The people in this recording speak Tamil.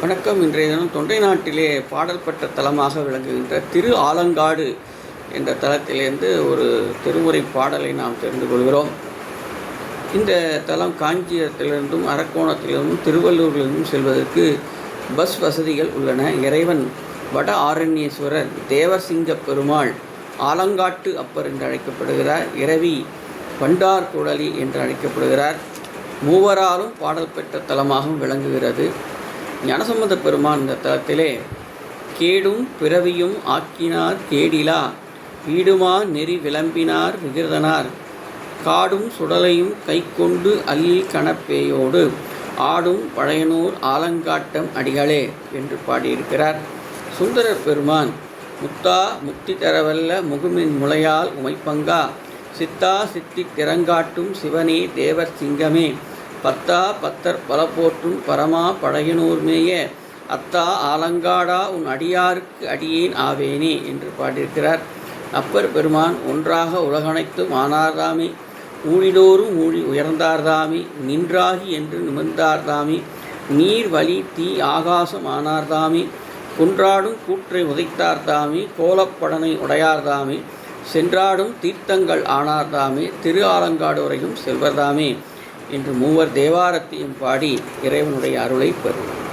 வணக்கம். இன்றைய தினம் தொண்டை நாட்டிலே பாடல் பெற்ற தலமாக விளங்குகின்ற திரு ஆலங்காடு என்ற தலத்திலிருந்து ஒரு திருமுறை பாடலை நாம் தெரிந்து கொள்கிறோம். இந்த தலம் காஞ்சியத்திலிருந்தும் அரக்கோணத்திலிருந்தும் திருவள்ளூரிலிருந்தும் செல்வதற்கு பஸ் வசதிகள் உள்ளன. இறைவன் வட ஆரண்யேஸ்வரர் தேவசிங்க பெருமாள் ஆலங்காட்டு அப்பர் என்று அழைக்கப்படுகிறார். இரவி பண்டார் குழலி என்று அழைக்கப்படுகிறார். மூவராலும் பாடல் பெற்ற தலமாகவும் விளங்குகிறது. ஞானசம்பந்த பெருமான் இந்த தளத்திலே கேடும் பிறவியும் ஆக்கினார் கேடிலா. வீடுமா நெறி விளம்பினார் விகிர்தனார். காடும் சுடலையும் கைக்கொண்டு அல்லில் கணப்பேயோடு ஆடும் பழையனூர் ஆலங்காட்டம் அடிகளே என்று பாடியிருக்கிறார். சுந்தரர் பெருமான் முத்தா முக்தி தரவல்ல முகுமின் முளையால் உமைப்பங்கா. சித்தா சித்தி திறங்காட்டும் சிவனே தேவர் சிங்கமே. பத்தா பத்தர் பல போற்றும் பரமா பழகினோர்மேய அத்தா ஆலங்காடா உன் அடியாருக்கு அடியேன் ஆவேனே என்று பாடியிருக்கிறார். அப்பர் பெருமான் ஒன்றாக உலகனைத்தும் ஆனார்தாமி ஊழிதோறும் ஊழி உயர்ந்தார்தாமி நின்றாகி என்று நிமிர்ந்தார்தாமி நீர் வழி தீ ஆகாசம் ஆனார்தாமே குன்றாடும் கூற்றை உதைத்தார்தாமே கோலப்படனை உடையார்தாமே சென்றாடும் தீர்த்தங்கள் ஆனார்தாமே திரு ஆலங்காடு வரையும் செல்வர்தாமே. என்று மூவர் தேவாரத்தையும் பாடி இறைவனுடைய அருளை பெறுவோம்.